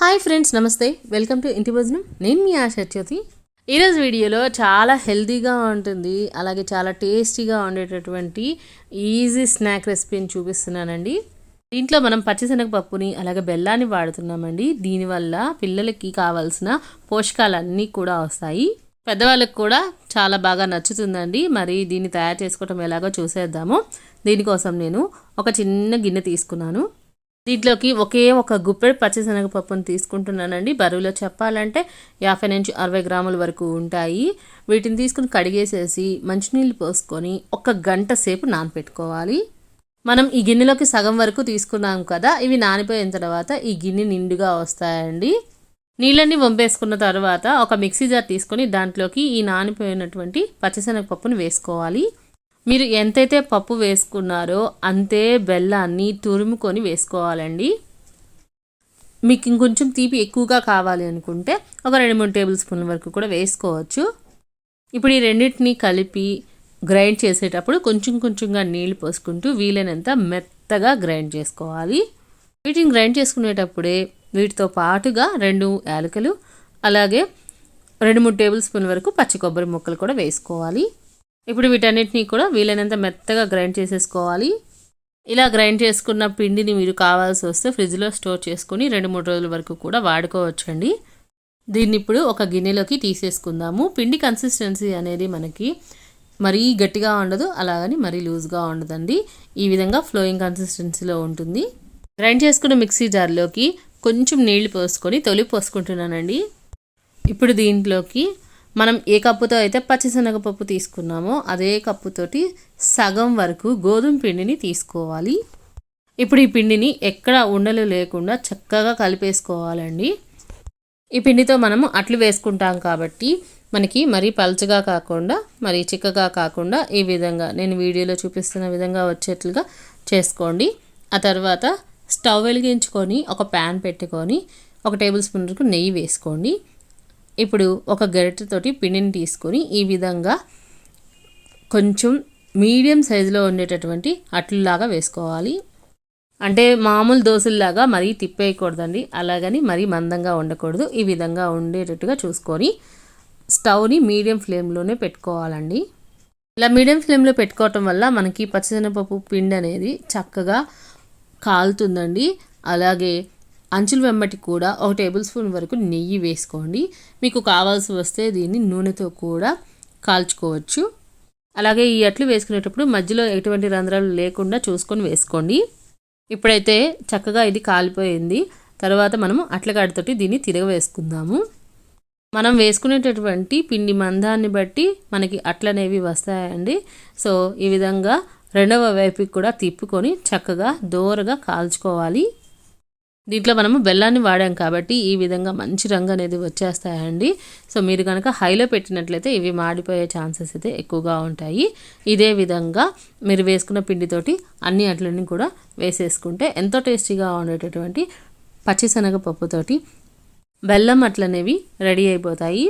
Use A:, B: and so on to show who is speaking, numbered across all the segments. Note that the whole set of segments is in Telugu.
A: హాయ్ ఫ్రెండ్స్ నమస్తే. వెల్కమ్ టు ఇంటి భోజనం. నేను మీ ఆశ జ్యోతి. ఈరోజు వీడియోలో చాలా హెల్తీగా ఉంటుంది అలాగే చాలా టేస్టీగా ఉండేటటువంటి ఈజీ స్నాక్ రెసిపీని చూపిస్తున్నానండి. దీంట్లో మనం పచ్చిశనగపప్పుని అలాగే బెల్లాన్ని వాడుతున్నామండి. దీనివల్ల పిల్లలకి కావాల్సిన పోషకాలన్నీ కూడా వస్తాయి. పెద్దవాళ్ళకి కూడా చాలా బాగా నచ్చుతుందండి. మరి దీన్ని తయారు చేసుకోవటం ఎలాగో చూసేద్దాము. దీనికోసం నేను ఒక చిన్న గిన్నె తీసుకున్నాను. దీంట్లోకి ఒకే ఒక గుప్పెడు పచ్చిశనగపప్పును తీసుకుంటున్నానండి. బరువులో చెప్పాలంటే యాభై నుంచి అరవై గ్రాముల వరకు ఉంటాయి. వీటిని తీసుకుని కడిగేసేసి మంచినీళ్ళు పోసుకొని ఒక గంట సేపు నానపెట్టుకోవాలి. మనం ఈ గిన్నెలోకి సగం వరకు తీసుకున్నాం కదా ఇవి నానిపోయిన తర్వాత ఈ గిన్నె నిండుగా వస్తాయండి. నీళ్ళన్నీ వంపేసుకున్న తర్వాత ఒక మిక్సీ జార్ తీసుకొని దాంట్లోకి ఈ నానిపోయినటువంటి పచ్చిశనగపప్పును వేసుకోవాలి. మీరు ఎంతైతే పప్పు వేసుకున్నారో అంతే బెల్లాన్ని తురుముకొని వేసుకోవాలండి. మీకు ఇంకొంచెం తీపి ఎక్కువగా కావాలి అనుకుంటే ఒక రెండు మూడు టేబుల్ స్పూన్ల వరకు కూడా వేసుకోవచ్చు. ఇప్పుడు ఈ రెండింటిని కలిపి గ్రైండ్ చేసేటప్పుడు కొంచెం కొంచెంగా నీళ్ళు పోసుకుంటూ వీలైనంత మెత్తగా గ్రైండ్ చేసుకోవాలి. వీటిని గ్రైండ్ చేసుకునేటప్పుడే వీటితో పాటుగా రెండు యాలకులు అలాగే రెండు మూడు టేబుల్ స్పూన్ వరకు పచ్చి కొబ్బరి ముక్కలు కూడా వేసుకోవాలి. ఇప్పుడు వీటన్నిటిని కూడా వీలైనంత మెత్తగా గ్రైండ్ చేసేసుకోవాలి. ఇలా గ్రైండ్ చేసుకున్న పిండిని మీరు కావాల్సి వస్తే ఫ్రిడ్జ్లో స్టోర్ చేసుకుని రెండు మూడు రోజుల వరకు కూడా వాడుకోవచ్చండి. దీన్ని ఇప్పుడు ఒక గిన్నెలోకి తీసేసుకుందాము. పిండి కన్సిస్టెన్సీ అనేది మనకి మరీ గట్టిగా ఉండదు అలాగని మరీ లూజ్గా ఉండదండి. ఈ విధంగా ఫ్లోయింగ్ కన్సిస్టెన్సీలో ఉంటుంది. గ్రైండ్ చేసుకున్న మిక్సీ జార్లోకి కొంచెం నీళ్ళు పోసుకొని తొలి పోసుకుంటున్నానండి. ఇప్పుడు దీంట్లోకి మనం ఏ కప్పుతో అయితే పచ్చిశనగపప్పు తీసుకున్నామో అదే కప్పుతోటి సగం వరకు గోధుమ పిండిని తీసుకోవాలి. ఇప్పుడు ఈ పిండిని ఎక్కడ ఉండలు లేకుండా చక్కగా కలిపేసుకోవాలండి. ఈ పిండితో మనము అట్లు వేసుకుంటాం కాబట్టి మనకి మరీ పల్చగా కాకుండా మరీ చిక్కగా కాకుండా ఈ విధంగా నేను వీడియోలో చూపిస్తున్న విధంగా వచ్చేట్లుగా చేసుకోండి. ఆ తర్వాత స్టవ్ వెలిగించుకొని ఒక ప్యాన్ పెట్టుకొని ఒక టేబుల్ స్పూన్ వరకు నెయ్యి వేసుకోండి. ఇప్పుడు ఒక గరిటెతోటి పిండిని తీసుకొని ఈ విధంగా కొంచెం మీడియం సైజులో ఉండేటటువంటి అట్లులాగా వేసుకోవాలి. అంటే మామూలు దోశల్లాగా మరీ తిప్పేయకూడదండి. అలాగని మరీ మందంగా ఉండకూడదు. ఈ విధంగా ఉండేటట్టుగా చూసుకొని స్టవ్ని మీడియం ఫ్లేమ్లోనే పెట్టుకోవాలండి. ఇలా మీడియం ఫ్లేమ్లో పెట్టుకోవటం వల్ల మనకి పచ్చిశనగపప్పు పిండి అనేది చక్కగా కాలుతుందండి. అలాగే అంచుల వెంబటి కూడా ఒక టేబుల్ స్పూన్ వరకు నెయ్యి వేసుకోండి. మీకు కావాల్సి వస్తే దీన్ని నూనెతో కూడా కాల్చుకోవచ్చు. అలాగే ఈ అట్లు వేసుకునేటప్పుడు మధ్యలో ఎటువంటి రంధ్రాలు లేకుండా చూసుకొని వేసుకోండి. ఇప్పుడైతే చక్కగా ఇది కాలిపోయింది. తర్వాత మనము అట్లగాడితోటి దీన్ని తిరగవేసుకుందాము. మనం వేసుకునేటటువంటి పిండి మందాన్ని బట్టి మనకి అట్లనేవి వస్తాయండి. సో ఈ విధంగా రెండవ వైపుకి కూడా తిప్పుకొని చక్కగా దోరగా కాల్చుకోవాలి. దీంట్లో మనము బెల్లాన్ని వాడాం కాబట్టి ఈ విధంగా మంచి రంగు అనేది వచ్చేస్తాయండి. సో మీరు కనుక హైలో పెట్టినట్లయితే ఇవి మాడిపోయే ఛాన్సెస్ అయితే ఎక్కువగా ఉంటాయి. ఇదే విధంగా మీరు వేసుకున్న పిండితోటి అన్ని అట్లని కూడా వేసేసుకుంటే ఎంతో టేస్టీగా ఉండేటటువంటి పచ్చిశనగపప్పుతోటి బెల్లం అట్లనేవి రెడీ అయిపోతాయి.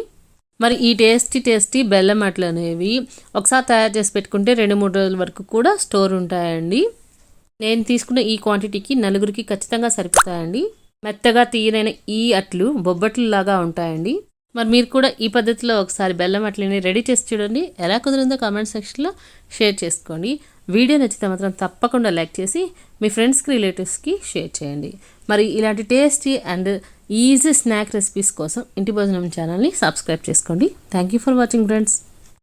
A: మరి ఈ టేస్టీ టేస్టీ బెల్లం అట్లనేవి ఒకసారి తయారు చేసి పెట్టుకుంటే రెండు మూడు రోజుల వరకు కూడా స్టోర్ ఉంటాయండి. నేను తీసుకున్న ఈ క్వాంటిటీకి నలుగురికి ఖచ్చితంగా సరిపోతాయండి. మెత్తగా తీయనైన ఈ అట్లు బొబ్బట్లు లాగా ఉంటాయండి. మరి మీరు కూడా ఈ పద్ధతిలో ఒకసారి బెల్లం అట్లని రెడీ చేసి చూడండి. ఎలా కుదిరిందో కామెంట్ సెక్షన్లో షేర్ చేసుకోండి. వీడియో నచ్చితే మాత్రం తప్పకుండా లైక్ చేసి మీ ఫ్రెండ్స్కి రిలేటివ్స్కి షేర్ చేయండి. మరి ఇలాంటి tasty and easy snack recipes కోసం ఇంటి భోజనం ఛానల్ని సబ్స్క్రైబ్ చేసుకోండి. Thank you for watching friends